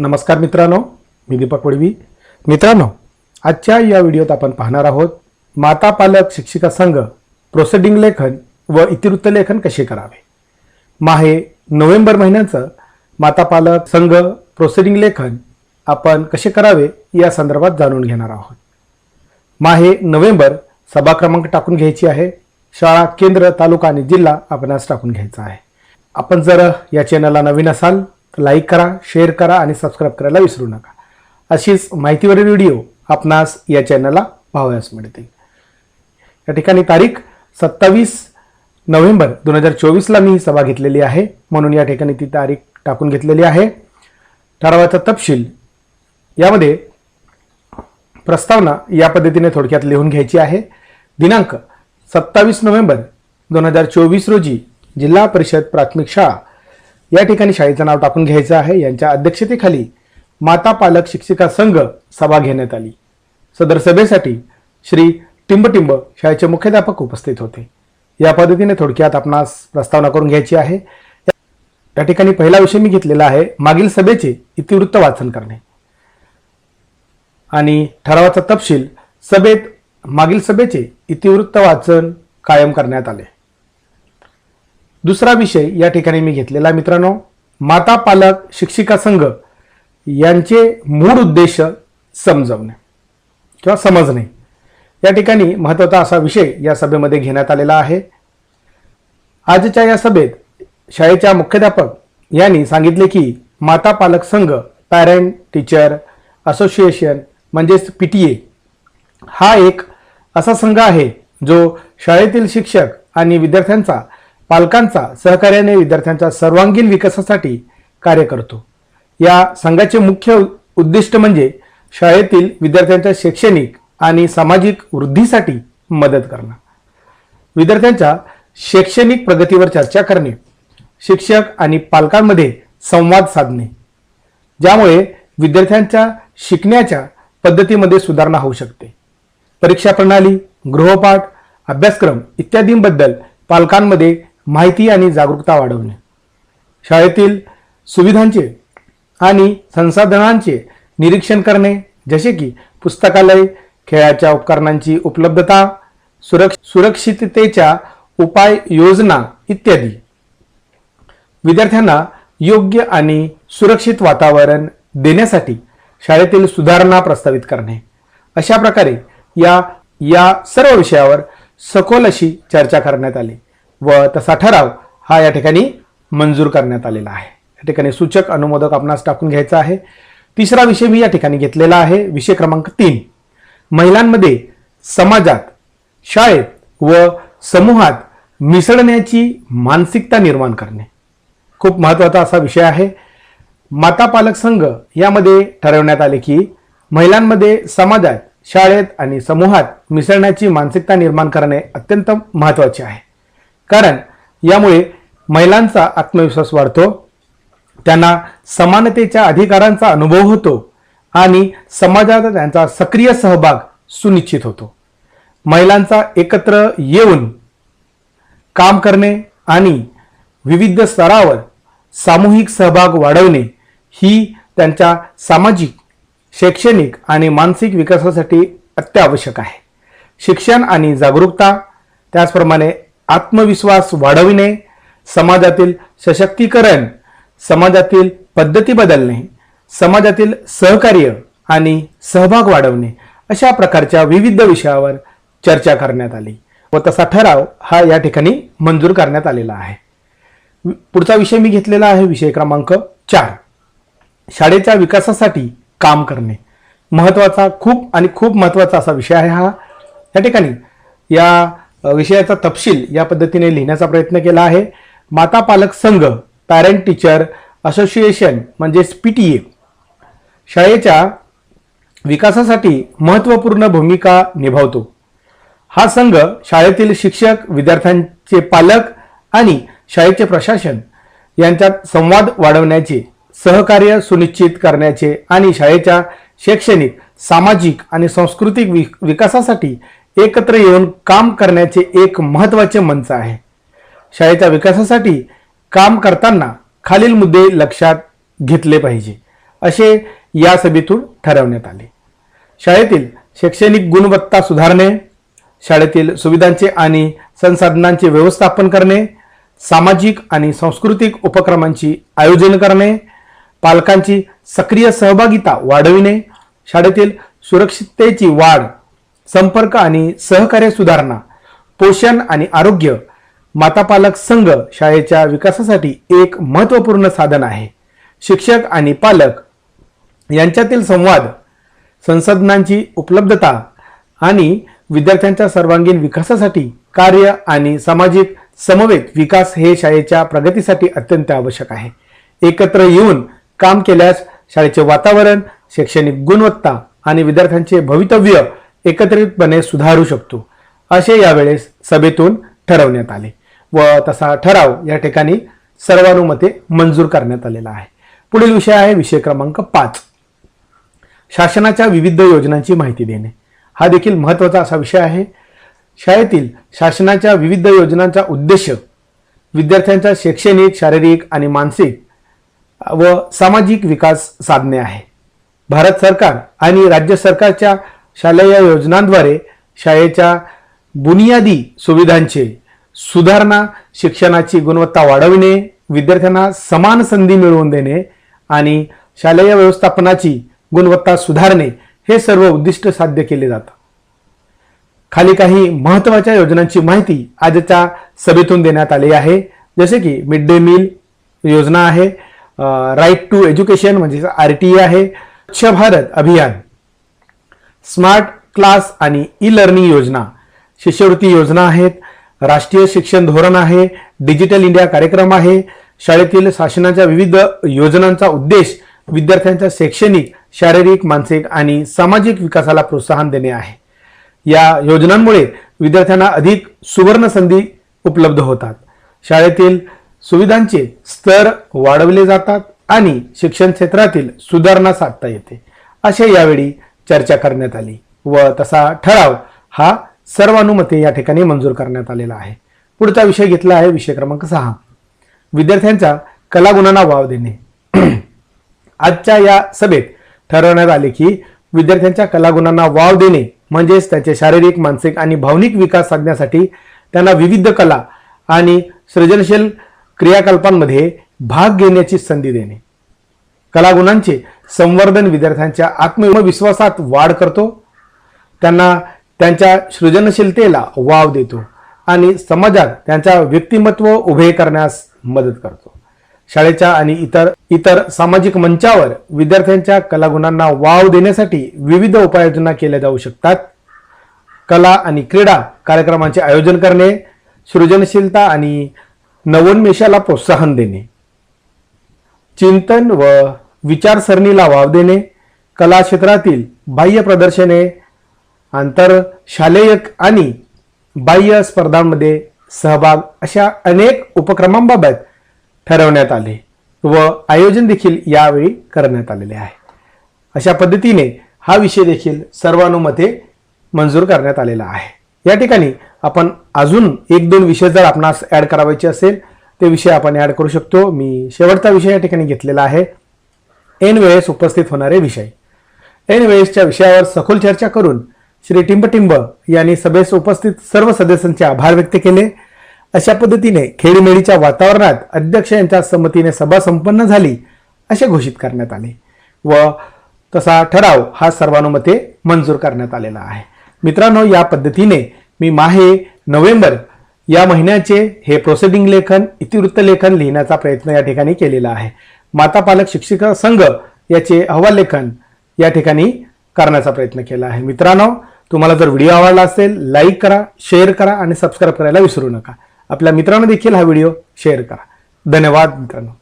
नमस्कार मित्रांनो मी दीपक वडवी. मित्रांनो आजच्या या व्हिडिओत आपण पाहणार आहोत माता पालक शिक्षिका संघ प्रोसेडिंग लेखन व इतिवृत्त लेखन कसे करावे? माहे नोव्हेंबर महिन्याचं माता पालक संघ प्रोसेडिंग लेखन आपण कसे करावे या संदर्भात जाणून घेणार आहोत. माहे नोव्हेंबर सभा क्रमांक टाकून घ्यायची आहे. शाळा केंद्र तालुका आणि जिल्हा आपणास टाकून घ्यायचा आहे. आपण जर या चॅनलला नवीन असाल लाईक करा शेअर करा आणि सबस्क्राईब करायला विसरू नका. अशीच माहितीवरील व्हिडिओ आपणास या चॅनलला पाहावयास मिळतील. या ठिकाणी तारीख सत्तावीस नोव्हेंबर दोन हजार चोवीसला मी ही सभा घेतलेली आहे. म्हणून या ठिकाणी ती तारीख टाकून घेतलेली आहे. ठरावाचा तपशील. यामध्ये प्रस्तावना या पद्धतीने थोडक्यात लिहून घ्यायची आहे. दिनांक सत्तावीस नोव्हेंबर दोन हजार चोवीस रोजी जिल्हा परिषद प्राथमिक शाळा या ठिकाणी शाळेचं नाव टाकून घ्यायचं आहे. यांच्या अध्यक्षतेखाली माता पालक शिक्षिका संघ सभा घेण्यात आली. सदर सभेसाठी श्री टिंबटिंब शाळेचे मुख्याध्यापक उपस्थित होते. या पद्धतीने थोडक्यात आपणास प्रस्तावना करून घ्यायची आहे. या ठिकाणी पहिला विषय मी घेतलेला आहे मागील सभेचे इतिवृत्त वाचन करणे. आणि ठरावाचा तपशील सभेत मागील सभेचे इतिवृत्त वाचन कायम करण्यात आले. दुसरा विषय या ठिकाणी मी घेतलेला मित्रांनो माता पालक शिक्षिका संघ यांचे मूळ उद्देश समजवणे किंवा समजणे. या ठिकाणी महत्त्वाचा असा विषय या सभेमध्ये घेण्यात आलेला आहे. आजच्या या सभेत शाळेच्या मुख्याध्यापक यांनी सांगितले की माता पालक संघ पॅरेंट टीचर असोसिएशन म्हणजेच पी टी ए हा एक असा संघ आहे जो शाळेतील शिक्षक आणि विद्यार्थ्यांचा पालकांचा सहकार्याने विद्यार्थ्यांच्या सर्वांगीण विकासासाठी कार्य करतो. या संघाचे मुख्य उद्दिष्ट म्हणजे शाळेतील विद्यार्थ्यांच्या शैक्षणिक आणि सामाजिक वृद्धीसाठी मदत करणं. विद्यार्थ्यांच्या शैक्षणिक प्रगतीवर चर्चा करणे. शिक्षक आणि पालकांमध्ये संवाद साधणे. ज्यामुळे विद्यार्थ्यांच्या शिकण्याच्या पद्धतीमध्ये सुधारणा होऊ शकते. परीक्षा प्रणाली गृहपाठ अभ्यासक्रम इत्यादींबद्दल पालकांमध्ये माहिती आणि जागरूकता वाढवणे. शाळेतील सुविधांचे आणि संसाधनांचे निरीक्षण करणे जसे की पुस्तकालय खेळाच्या उपकरणांची उपलब्धता सुरक्ष सुरक्षिततेच्या उपाययोजना इत्यादी. विद्यार्थ्यांना योग्य आणि सुरक्षित वातावरण देण्यासाठी शाळेतील सुधारणा प्रस्तावित करणे. अशा प्रकारे या या सर्व विषयावर सखोल अशी चर्चा करण्यात आली. व तसा ठराव हा या ठिकाणी मंजूर करण्यात आलेला आहे. या ठिकाणी सूचक अनुमोदक आपणास टाकून घ्यायचा आहे. तिसरा विषय मी या ठिकाणी घेतलेला आहे. विषय क्रमांक तीन. महिलांमध्ये समाजात शाळेत व समूहात मिसळण्याची मानसिकता निर्माण करणे. खूप महत्त्वाचा असा विषय आहे. माता पालक संघ यामध्ये ठरवण्यात आले की महिलांमध्ये समाजात शाळेत आणि समूहात मिसळण्याची मानसिकता निर्माण करणे अत्यंत महत्त्वाचे आहे. कारण यामुळे महिलांचा आत्मविश्वास वाढतो त्यांना समानतेच्या अधिकारांचा अनुभव होतो आणि समाजात त्यांचा सक्रिय सहभाग सुनिश्चित होतो. महिलांचा एकत्र येऊन काम करणे आणि विविध स्तरावर सामूहिक सहभाग वाढवणे ही त्यांच्या सामाजिक शैक्षणिक आणि मानसिक विकासासाठी अत्यावश्यक आहे. शिक्षण आणि जागरूकता त्याचप्रमाणे आत्मविश्वास वाढविणे समाजातील सशक्तीकरण समाजातील पद्धती बदलणे समाजातील सहकार्य आणि सहभाग वाढवणे अशा प्रकारच्या विविध विषयावर चर्चा करण्यात आली व तसा ठराव हा या ठिकाणी मंजूर करण्यात आलेला आहे. पुढचा विषय मी घेतलेला आहे विषय क्रमांक चार. शाळेच्या विकासासाठी काम करणे. महत्त्वाचा खूप आणि खूप महत्त्वाचा असा विषय आहे हा. या ठिकाणी या विषयाचा तपशील या पद्धतीने लिहिण्याचा प्रयत्न केला आहे. माता पालक संघ पॅरेंट टीचर असोसिएशन म्हणजेच पी टी ए शाळेच्या विकासासाठी महत्त्वपूर्ण भूमिका निभावतो. हा संघ शाळेतील शिक्षक विद्यार्थ्यांचे पालक आणि शाळेचे प्रशासन यांच्यात संवाद वाढवण्याचे सहकार्य सुनिश्चित करण्याचे आणि शाळेच्या शैक्षणिक सामाजिक आणि सांस्कृतिक वि विकासासाठी एकत्र येऊन काम करण्याचे एक महत्त्वाचे मंच आहे. शाळेच्या विकासासाठी काम करताना खालील मुद्दे लक्षात घेतले पाहिजे असे या सभेतून ठरवण्यात आले. शाळेतील शैक्षणिक गुणवत्ता सुधारणे शाळेतील सुविधांचे आणि संसाधनांचे व्यवस्थापन करणे सामाजिक आणि सांस्कृतिक उपक्रमांची आयोजन करणे पालकांची सक्रिय सहभागिता वाढविणे शाळेतील सुरक्षिततेची वाढ संपर्क आणि सहकार्य सुधारणा पोषण आणि आरोग्य मातापालक संघ शाळेच्या विकासासाठी एक महत्त्वपूर्ण साधन आहे. शिक्षक आणि पालक यांच्यातील संवाद संसाधनांची उपलब्धता आणि विद्यार्थ्यांच्या सर्वांगीण विकासासाठी कार्य आणि सामाजिक समवेत विकास हे शाळेच्या प्रगतीसाठी अत्यंत आवश्यक आहे. एकत्र येऊन काम केल्यास शाळेचे वातावरण शैक्षणिक गुणवत्ता आणि विद्यार्थ्यांचे भवितव्य एकत्रितपणे सुधारू शकतो. असे यावेळेस सभेतून ठरवण्यात आले व तसा ठराव या ठिकाणी सर्वानुमते मंजूर करण्यात आलेला आहे. पुढील विषय आहे विषय क्रमांक पाच. शासनाच्या विविध योजनांची माहिती देणे. हा देखील महत्त्वाचा असा विषय आहे. शाळेतील शासनाच्या विविध योजनांचा उद्देश विद्यार्थ्यांचा शैक्षणिक शारीरिक आणि मानसिक व सामाजिक विकास साधणे आहे. भारत सरकार आणि राज्य सरकारच्या शालेय योजनांद्वारे शाळेच्या बुनियादी सुविधांचे सुधारणा शिक्षणाची गुणवत्ता वाढविणे विद्यार्थ्यांना समान संधी मिळवून देणे आणि शालेय व्यवस्थापनाची गुणवत्ता सुधारणे हे सर्व उद्दिष्ट साध्य केले जातात. खाली काही महत्त्वाच्या योजनांची माहिती आजच्या सभेतून देण्यात आली आहे. जसे की मिड डे मील योजना आहे राईट टू एज्युकेशन म्हणजे आर टी आहे स्वच्छ भारत अभियान. स्मार्ट क्लास आणि ई लर्निंग योजना. शिष्यवृत्ती योजना आहेत राष्ट्रीय शिक्षण धोरण आहे डिजिटल इंडिया कार्यक्रम आहे शाळेतील शासनाच्या विविध योजनांचा उद्देश विद्यार्थ्यांच्या शैक्षणिक शारीरिक मानसिक आणि सामाजिक विकासाला प्रोत्साहन देणे आहे. या योजनांमुळे विद्यार्थ्यांना अधिक सुवर्ण संधी उपलब्ध होतात. शाळेतील सुविधांचे स्तर वाढवले जातात आणि शिक्षण क्षेत्रातील सुधारणा साधता येते. असे यावेळी चर्चा करण्यात आली व तसा ठराव हा सर्वानुमते या ठिकाणी मंजूर करण्यात आलेला आहे. पुढचा विषय घेतला आहे विषय क्रमांक सहा. विद्यार्थ्यांच्या कलागुणांना वाव देणे. आजच्या या सभेत ठरवण्यात आले की विद्यार्थ्यांच्या कलागुणांना वाव देणे म्हणजेच त्यांचे शारीरिक मानसिक आणि भावनिक विकास साधण्यासाठी त्यांना विविध कला आणि सृजनशील क्रियाकल्पांमध्ये भाग घेण्याची संधी देणे. कलागुणांचे संवर्धन विद्यार्थ्यांच्या आत्मविश्वासात वाढ करतो. त्यांना त्यांच्या सृजनशीलतेला वाव देतो आणि समाजात त्यांचा व्यक्तिमत्व उभे करण्यास मदत करतो. शाळेच्या आणि इतर इतर सामाजिक मंचावर विद्यार्थ्यांच्या कलागुणांना वाव देण्यासाठी विविध उपाययोजना केल्या जाऊ शकतात. कला आणि क्रीडा कार्यक्रमांचे आयोजन करणे सृजनशीलता आणि नवोन्मेषाला प्रोत्साहन देणे. चिंतन व विचारसरणीला वाव देणे कला क्षेत्रातील बाह्य प्रदर्शने आंतर शालेय आणि बाह्य स्पर्धांमध्ये सहभाग अशा अनेक उपक्रमांबाबत ठरवण्यात आले व आयोजन देखील यावेळी करण्यात आलेले आहे. अशा पद्धतीने हा विषय देखील सर्वानुमते मंजूर करण्यात आलेला आहे. या ठिकाणी आपण अजून एक दोन विषय जर आपणास ॲड करावायचे असेल ते विषय आपण ॲड करू शकतो. मी शेवटचा विषय या ठिकाणी घेतलेला आहे. ऐन वेळेस उपस्थित होणारे विषय. ऐन वेळेसच्या विषयावर सखोल चर्चा करून श्री टिंबटिंब यांनी सभेस उपस्थित सर्व सदस्यांचे आभार व्यक्त केले. अशा पद्धतीने खेळीमेळीच्या वातावरणात अध्यक्ष यांच्या संमतीने सभा संपन्न झाली असे घोषित करण्यात आले. व तसा ठराव हा सर्वानुमते मंजूर करण्यात आलेला आहे. मित्रांनो या पद्धतीने मी माहे नोव्हेंबर या महिन्याचे हे प्रोसिडिंग लेखन इतिवृत्त लेखन लिहिण्याचा प्रयत्न या ठिकाणी केलेला आहे. माता पालक शिक्षिका संघ याचे अहवाल लेखन या ठिकाणी करण्याचा प्रयत्न केला आहे. मित्रांनो तुम्हाला जर व्हिडिओ आवडला असेल लाईक करा शेअर करा आणि सबस्क्राईब करायला विसरू नका. आपल्या मित्रांना देखील हा व्हिडिओ शेअर करा. धन्यवाद मित्रांनो.